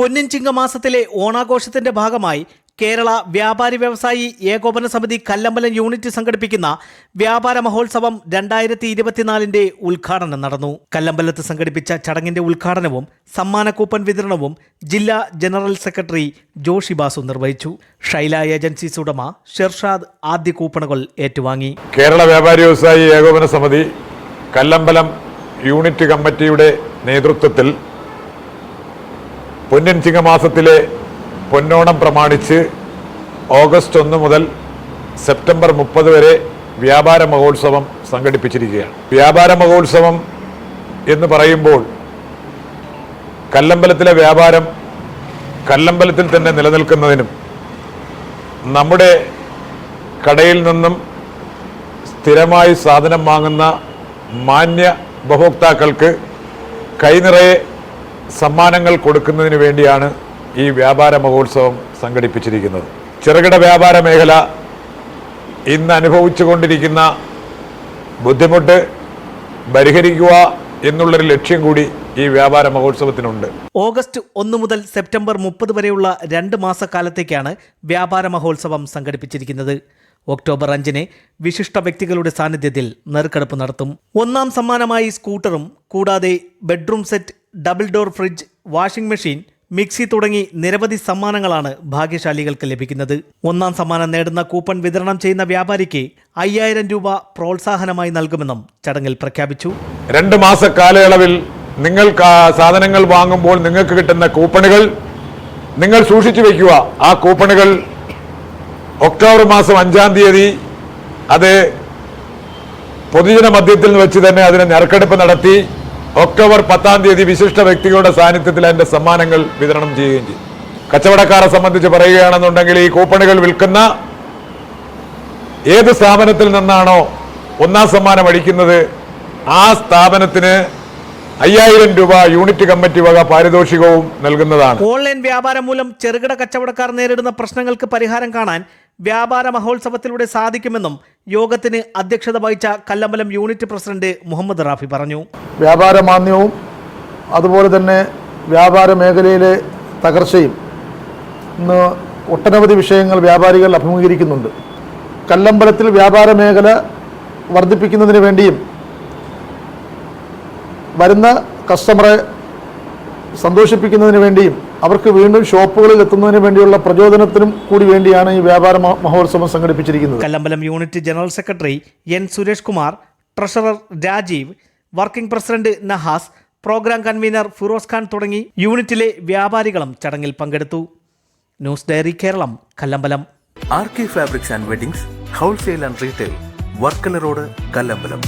പൊന്നിൻ ചിങ്ങമാസത്തിലെ ഓണാഘോഷത്തിന്റെ ഭാഗമായി കേരള വ്യാപാരി വ്യവസായി ഏകോപന സമിതി കല്ലമ്പലം യൂണിറ്റ് സംഘടിപ്പിക്കുന്ന വ്യാപാര മഹോത്സവം രണ്ടായിരത്തി ഇരുപത്തിനാലിന്റെ ഉദ്ഘാടനം നടന്നു. കല്ലമ്പലത്ത് സംഘടിപ്പിച്ച ചടങ്ങിന്റെ ഉദ്ഘാടനവും സമ്മാന കൂപ്പൺ വിതരണവും ജില്ലാ ജനറൽ സെക്രട്ടറി ജോഷി ബാസു നിർവഹിച്ചു. ഷൈല ഏജൻസീസ് ഉടമ ഷെർഷാദ് ആദ്യ കൂപ്പണുകൾ ഏറ്റുവാങ്ങി. കേരള വ്യാപാരി വ്യവസായി ഏകോപന സമിതി കല്ലമ്പലം യൂണിറ്റ് കമ്മിറ്റിയുടെ നേതൃത്വത്തിൽ പൊന്നിൻ ചിങ്ങമാസത്തിലെ പൊന്നോണം പ്രമാണിച്ച് ഓഗസ്റ്റ് ഒന്ന് മുതൽ സെപ്റ്റംബർ മുപ്പത് വരെ വ്യാപാര മഹോത്സവം സംഘടിപ്പിച്ചിരിക്കുകയാണ്. വ്യാപാര മഹോത്സവം എന്ന് പറയുമ്പോൾ കല്ലമ്പലത്തിലെ വ്യാപാരം കല്ലമ്പലത്തിൽ തന്നെ നിലനിൽക്കുന്നതിനും നമ്മുടെ കടയിൽ നിന്നും സ്ഥിരമായി സാധനം വാങ്ങുന്ന മാന്യ ഉപഭോക്താക്കൾക്ക് കൈനിറയെ സമ്മാനങ്ങൾ കൊടുക്കുന്നതിന് വേണ്ടിയാണ് ഈ വ്യാപാര മഹോത്സവം സംഘടിപ്പിച്ചിരിക്കുന്നത്. ചെറുകിട വ്യാപാര മേഖല ഇന്ന് അനുഭവിച്ചു കൊണ്ടിരിക്കുന്ന ബുദ്ധിമുട്ട് പരിഹരിക്കുക എന്നുള്ളൊരു ലക്ഷ്യം കൂടി ഈ വ്യാപാര മഹോത്സവത്തിനുണ്ട്. ഓഗസ്റ്റ് ഒന്ന് മുതൽ സെപ്റ്റംബർ മുപ്പത് വരെയുള്ള രണ്ട് മാസക്കാലത്തേക്കാണ് വ്യാപാര മഹോത്സവം സംഘടിപ്പിച്ചിരിക്കുന്നത്. ഒക്ടോബർ അഞ്ചിന് വിശിഷ്ട വ്യക്തികളുടെ സാന്നിധ്യത്തിൽ നെറുക്കെടുപ്പ് നടത്തും. ഒന്നാം സമ്മാനമായി സ്കൂട്ടറും കൂടാതെ bedroom set double door fridge washing machine mixie തുടങ്ങി നിരവധി സമ്മാനങ്ങളാണ് ഭാഗ്യശാലികൾക്ക് ലഭിക്കുന്നത്. ഒന്നാം സമ്മാനം നേടുന്ന കൂപ്പൺ വിതരണം ചെയ്യുന്ന വ്യാപാരിക്ക് അയ്യായിരം രൂപ പ്രോത്സാഹനമായി നൽകുമെന്നും ചടങ്ങിൽ പ്രഖ്യാപിച്ചു. രണ്ട് മാസ കാലയളവിൽ നിങ്ങൾ സാധനങ്ങൾ വാങ്ങുമ്പോൾ നിങ്ങൾക്ക് കിട്ടുന്ന കൂപ്പണുകൾ നിങ്ങൾ സൂക്ഷിച്ചു വെക്കുക. ആ കൂപ്പണുകൾ ഒക്ടോബർ മാസം അഞ്ചാം തീയതി അത് പൊതുജന മധ്യത്തിൽ വെച്ച് തന്നെ അതിന് നറുക്കെടുപ്പ് നടത്തി ഒക്ടോബർ പത്താം തീയതി വിശിഷ്ട വ്യക്തികളുടെ സാന്നിധ്യത്തിൽ അതിന്റെ സമ്മാനങ്ങൾ വിതരണം ചെയ്യുകയും ചെയ്യും. കച്ചവടക്കാരെ സംബന്ധിച്ച് പറയുകയാണെന്നുണ്ടെങ്കിൽ ഈ കൂപ്പണുകൾ വിൽക്കുന്ന ഏത് സ്ഥാപനത്തിൽ നിന്നാണോ ഒന്നാം സമ്മാനം അടിക്കുന്നത് ആ സ്ഥാപനത്തിന് അയ്യായിരം രൂപ യൂണിറ്റ് കമ്മിറ്റി വക പാരിതോഷികവും നൽകുന്നതാണ്. ഓൺലൈൻ വ്യാപാരം മൂലം ചെറുകിട കച്ചവടക്കാർ നേരിടുന്ന പ്രശ്നങ്ങൾക്ക് പരിഹാരം കാണാൻ വ്യാപാര മഹോത്സവത്തിലൂടെ സാധിക്കുമെന്നും യോഗത്തിന് അധ്യക്ഷത വഹിച്ച കല്ലമ്പലം യൂണിറ്റ് പ്രസിഡന്റ് മുഹമ്മദ് റാഫി പറഞ്ഞു. വ്യാപാര മാന്ദ്യവും അതുപോലെ തന്നെ വ്യാപാര മേഖലയിലെ തകർച്ചയും ഇന്ന് ഒട്ടനവധി വിഷയങ്ങൾ വ്യാപാരികൾ അഭിമുഖീകരിക്കുന്നുണ്ട്. കല്ലമ്പലത്തിൽ വ്യാപാര മേഖല വർദ്ധിപ്പിക്കുന്നതിന് വേണ്ടിയും വരുന്ന കസ്റ്റമറെ സന്തോഷിപ്പിക്കുന്നതിന് വേണ്ടിയും അവർക്ക് വീണ്ടും ഷോപ്പുകളിൽ എത്തുന്നതിന് വേണ്ടിയുള്ള പ്രചോദനത്തിനും കൂടി വേണ്ടിയാണ് ഈ വ്യാപാര മഹോത്സവം സംഘടിപ്പിച്ചിരിക്കുന്നത്. Kallambalam unit general secretary N Suresh Kumar treasurer Rajeev working president Nahas programme convener Firoz Khan തുടങ്ങി യൂണിറ്റിലെ വ്യാപാരികളും ചടങ്ങിൽ പങ്കെടുത്തു. News diary Keralam Kallambalam. R K fabrics and weddings wholesale and retail Varkala road Kallambalam.